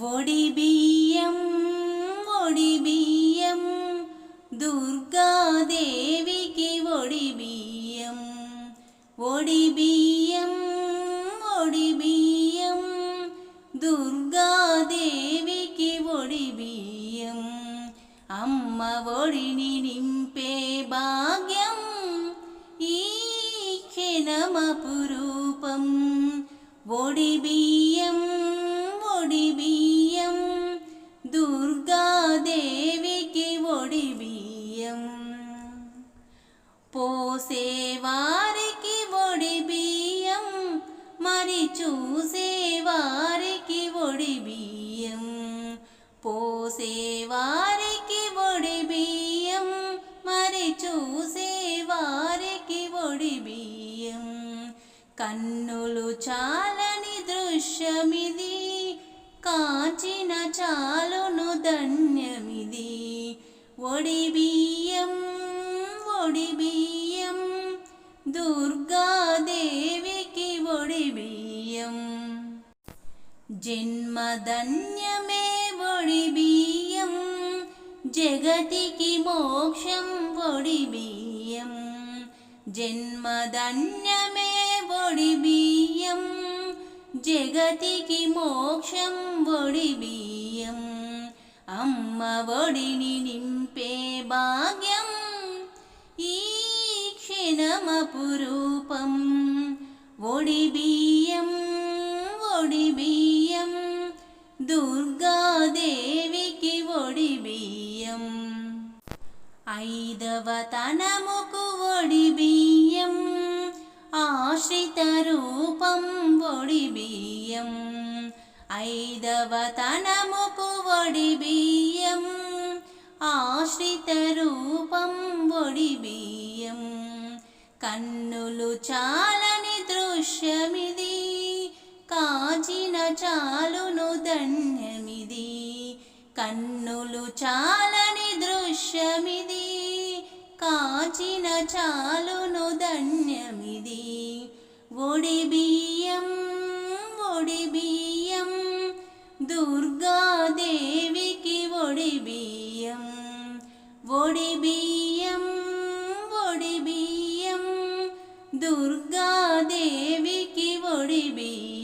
ఒడి బియ్యం ఒడి బియ్యం దుర్గాదేవికి ఒడి బియ్యం ఒడి బియ్యం ఒడి బియ్యం దుర్గాదేవికి ఒడి బియ్యం అమ్మ ఒడిని నింపే భాగ్యం ఈ క్షణమపురూపం. ఒడి బియ్యం పోసేవారికి ఒడి బియ్యం. మరి చూసేవారికి ఒడి బియ్యం. పోసేవారికి ఒడి బియ్యం. మరి చూసేవారికి ఒడి బియ్యం. కన్నులు చాలని దృశ్యమిది. కాచిన చాలును ధన్యమిది. ఒడి బియ్యం ఒడి బియ్యం. దుర్గాదేవికి ఒడి బియ్యం. జన్మధన్యమే ఒడి బియ్యం. జగతికి మోక్షం ఒడి బియ్యం. జన్మధన్యమే ఒడి బియ్యం. జగతికి మోక్షం ఒడి బియ్యం. అమ్మ ఒడిని నింపే భాగ్యం నమపురూపం ఒడి బియ్యం ఒడి బియ్యం. దుర్గాదేవికి ఒడి బియ్యం. ఐదవ తనముకు ఒడి బియ్యం. ఆశ్రిత రూపం ఒడి బియ్యం. ఐదవ తనముకు ఒడి బియ్యం. ఆశ్రిత రూపం ఒడి బియ్యం. కన్నులు చాలని దృశ్యమిది కాచిన చాలును ధన్యమిది. కన్నులు చాలని దృశ్యమిది కాచిన చాలును ధన్యమిది. ఒడి బియ్యం ఒడి బియ్యం దుర్గా ఒడి బియ్యం దుర్గాదేవికి ఒడి బియ్యం